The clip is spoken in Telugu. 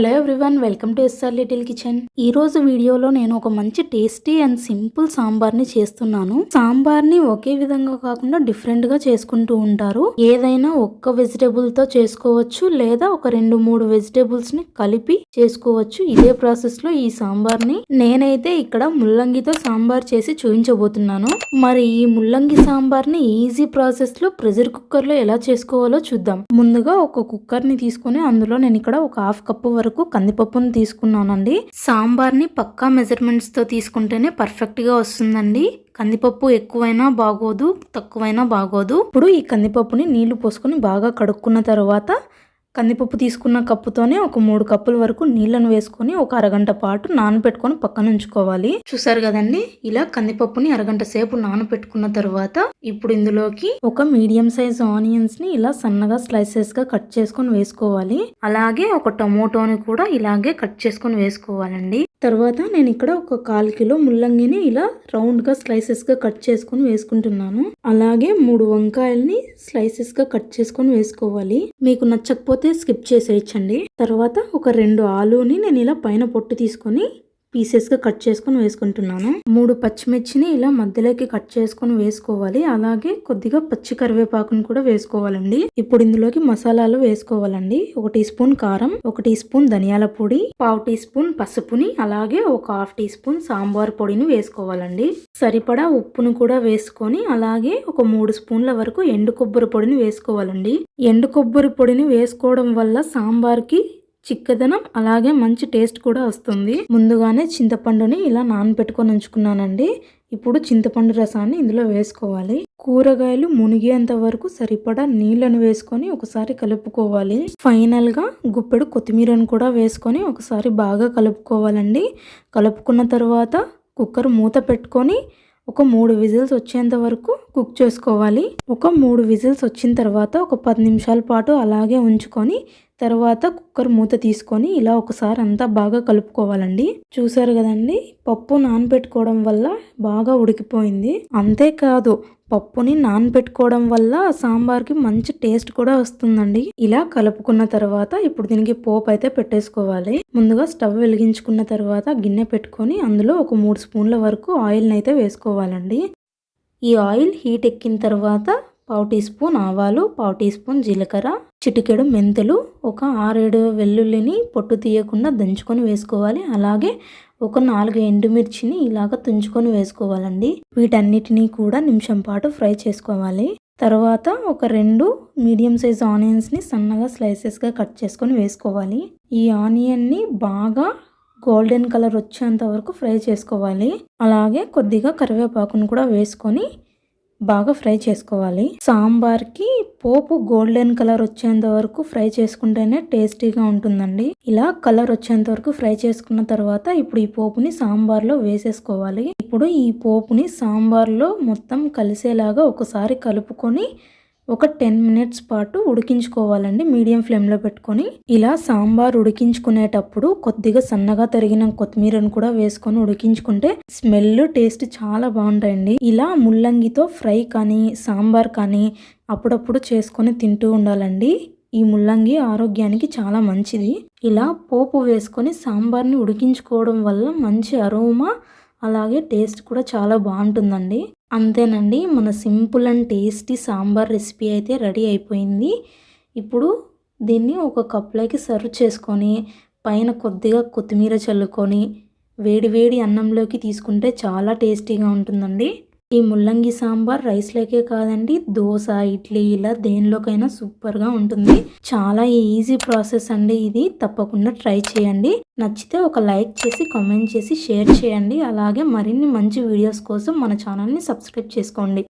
Hello everyone welcome to SR little kitchen ఈ రోజు వీడియోలో నేను ఒక మంచి టేస్టీ అండ్ సింపుల్ సాంబార్ని చేస్తున్నాను. సాంబార్ని ఒకే విధంగా కాకుండా డిఫరెంట్గా చేసుకుంటూ ఉంటారు. ఏదైనా ఒక్క వెజిటేబుల్తో చేసుకోవచ్చు లేదా ఒక రెండు మూడు వెజిటేబుల్స్ని కలిపి చేసుకోవచ్చు. ఇదే ప్రాసెస్లో ఈ సాంబార్ని నేనైతే ఇక్కడ ముల్లంగితో సాంబార్ చేసి చూపించబోతున్నాను. మరి ఈ ముల్లంగి సాంబార్ని ఈజీ ప్రాసెస్లో ప్రెషర్ కుక్కర్లో ఎలా చేసుకోవాలో చూద్దాం. ముందుగా ఒక కుక్కర్ని తీసుకొని అందులో నేను ఇక్కడ ఒక హాఫ్ కప్పు వరకు కందిపప్పును తీసుకున్నానండి. సాంబార్ని పక్కా మెజర్మెంట్స్తో తీసుకుంటేనే పర్ఫెక్ట్గా వస్తుందండి. కందిపప్పు ఎక్కువైనా బాగోదు తక్కువైనా బాగోదు. ఇప్పుడు ఈ కందిపప్పుని నీళ్ళు పోసుకొని బాగా కడుక్కున్న తర్వాత కందిపప్పు తీసుకున్న కప్పుతోనే ఒక మూడు కప్పుల వరకు నీళ్ళను వేసుకొని ఒక అరగంట పాటు నానబెట్టుకొని పక్కన ఉంచుకోవాలి. చూసారు కదండి? ఇలా కందిపప్పుని అరగంట సేపు నానబెట్టుకున్న తర్వాత ఇప్పుడు ఇందులోకి ఒక మీడియం సైజ్ ఆనియన్స్ని ఇలా సన్నగా స్లైసెస్గా కట్ చేసుకొని వేసుకోవాలి. అలాగే ఒక టమోటోని కూడా ఇలాగే కట్ చేసుకొని వేసుకోవాలండి. తర్వాత నేను ఇక్కడ ఒక కాల్ కిలో ముల్లంగిని ఇలా రౌండ్గా స్లైసెస్గా కట్ చేసుకొని వేసుకుంటున్నాను. అలాగే మూడు వంకాయల్ని స్లైసెస్గా కట్ చేసుకొని వేసుకోవాలి. మీకు నచ్చకపోతే స్కిప్ చేసేయచ్చండి. తర్వాత ఒక రెండు ఆలూని నేను ఇలా పైన పొట్టు తీసుకొని పీసెస్గా కట్ చేసుకొని వేసుకుంటున్నాను. మూడు పచ్చిమిర్చిని ఇలా మధ్యలోకి కట్ చేసుకొని వేసుకోవాలి. అలాగే కొద్దిగా పచ్చి కరివేపాకును కూడా వేసుకోవాలండి. ఇప్పుడు ఇందులోకి మసాలాలు వేసుకోవాలండి. ఒక టీ స్పూన్ కారం ఒక టీ స్పూన్ ధనియాల పొడి పావు టీ స్పూన్ పసుపుని అలాగే ఒక హాఫ్ టీ స్పూన్ సాంబార్ పొడిని వేసుకోవాలండి. సరిపడా ఉప్పును కూడా వేసుకొని అలాగే ఒక మూడు స్పూన్ల వరకు ఎండు కొబ్బరి పొడిని వేసుకోవాలండి. ఎండు కొబ్బరి పొడిని వేసుకోవడం వల్ల సాంబార్కి చిక్కదనం అలాగే మంచి టేస్ట్ కూడా వస్తుంది. ముందుగానే చింతపండుని ఇలా నానబెట్టుకొని ఉంచుకున్నానండి. ఇప్పుడు చింతపండు రసాన్ని ఇందులో వేసుకోవాలి. కూరగాయలు మునిగేంత వరకు సరిపడా నీళ్ళను వేసుకొని ఒకసారి కలుపుకోవాలి. ఫైనల్గా గుప్పెడు కొత్తిమీరను కూడా వేసుకొని ఒకసారి బాగా కలుపుకోవాలండి. కలుపుకున్న తర్వాత కుక్కర్ మూత పెట్టుకొని ఒక మూడు విజిల్స్ వచ్చేంత వరకు కుక్ చేసుకోవాలి. ఒక మూడు విజిల్స్ వచ్చిన తర్వాత ఒక పది నిమిషాల పాటు అలాగే ఉంచుకొని తర్వాత కుక్కర్ మూత తీసుకొని ఇలా ఒకసారి అంతా బాగా కలుపుకోవాలండి. చూసారు కదండి పప్పు నానబెట్టుకోవడం వల్ల బాగా ఉడికిపోయింది. అంతేకాదు పప్పుని నానబెట్టుకోవడం వల్ల సాంబార్కి మంచి టేస్ట్ కూడా వస్తుందండి. ఇలా కలుపుకున్న తర్వాత ఇప్పుడు దీనికి పోపు అయితే పెట్టేసుకోవాలి. ముందుగా స్టవ్ వెలిగించుకున్న తర్వాత గిన్నె పెట్టుకొని అందులో ఒక మూడు స్పూన్ల వరకు ఆయిల్ని అయితే వేసుకోవాలండి. ఈ ఆయిల్ హీట్ ఎక్కిన తర్వాత పావు టీ స్పూన్ ఆవాలు పావు టీ స్పూన్ జీలకర్ర చిటికెడు మెంతులు ఒక ఆరేడు వెల్లుల్లిని పొట్టు తీయకుండా దంచుకొని వేసుకోవాలి. అలాగే ఒక నాలుగు ఎండుమిర్చిని ఇలాగ తుంచుకొని వేసుకోవాలండి. వీటన్నిటినీ కూడా నిమిషం పాటు ఫ్రై చేసుకోవాలి. తర్వాత ఒక రెండు మీడియం సైజ్ ఆనియన్స్ని సన్నగా స్లైసెస్గా కట్ చేసుకొని వేసుకోవాలి. ఈ ఆనియన్ని బాగా గోల్డెన్ కలర్ వచ్చేంత వరకు ఫ్రై చేసుకోవాలి. అలాగే కొద్దిగా కరివేపాకును కూడా వేసుకొని బాగా ఫ్రై చేసుకోవాలి. సాంబార్కి పోపు గోల్డెన్ కలర్ వచ్చేంత వరకు ఫ్రై చేసుకుంటేనే టేస్టీగా ఉంటుందండి. ఇలా కలర్ వచ్చేంత వరకు ఫ్రై చేసుకున్న తర్వాత ఇప్పుడు ఈ పోపుని సాంబార్లో వేసేసుకోవాలి. ఇప్పుడు ఈ పోపుని సాంబార్లో మొత్తం కలిసేలాగా ఒకసారి కలుపుకొని ఒక టెన్ మినిట్స్ పాటు ఉడికించుకోవాలండి. మీడియం ఫ్లేమ్లో పెట్టుకొని ఇలా సాంబార్ ఉడికించుకునేటప్పుడు కొద్దిగా సన్నగా తరిగిన కొత్తిమీరను కూడా వేసుకొని ఉడికించుకుంటే స్మెల్ టేస్ట్ చాలా బాగుంటాయండి. ఇలా ముల్లంగితో ఫ్రై కానీ సాంబార్ కానీ అప్పుడప్పుడు చేసుకొని తింటూ ఉండాలండి. ఈ ముల్లంగి ఆరోగ్యానికి చాలా మంచిది. ఇలా పోపు వేసుకొని సాంబార్ని ఉడికించుకోవడం వల్ల మంచి అరోమా అలాగే టేస్ట్ కూడా చాలా బాగుంటుందండి. అంతేనండి మన simple and tasty sambar recipe అయితే రెడీ అయిపోయింది. ఇప్పుడు దీన్ని ఒక కప్లోకి సర్వ్ చేసుకొని పైన కొద్దిగా కొత్తిమీర చల్లుకొని వేడి వేడి అన్నంలోకి తీసుకుంటే చాలా టేస్టీగా ఉంటుందండి. ఈ ముల్లంగి సాంబార్ రైస్లోకే కాదండి దోశ ఇడ్లీ ఇలా దేనిలోకైనా సూపర్గా ఉంటుంది. చాలా ఈజీ ప్రాసెస్ అండి ఇది. తప్పకుండా ట్రై చేయండి. నచ్చితే ఒక లైక్ చేసి కామెంట్ చేసి షేర్ చేయండి. అలాగే మరిన్ని మంచి వీడియోస్ కోసం మన ఛానల్ని సబ్స్క్రైబ్ చేసుకోండి.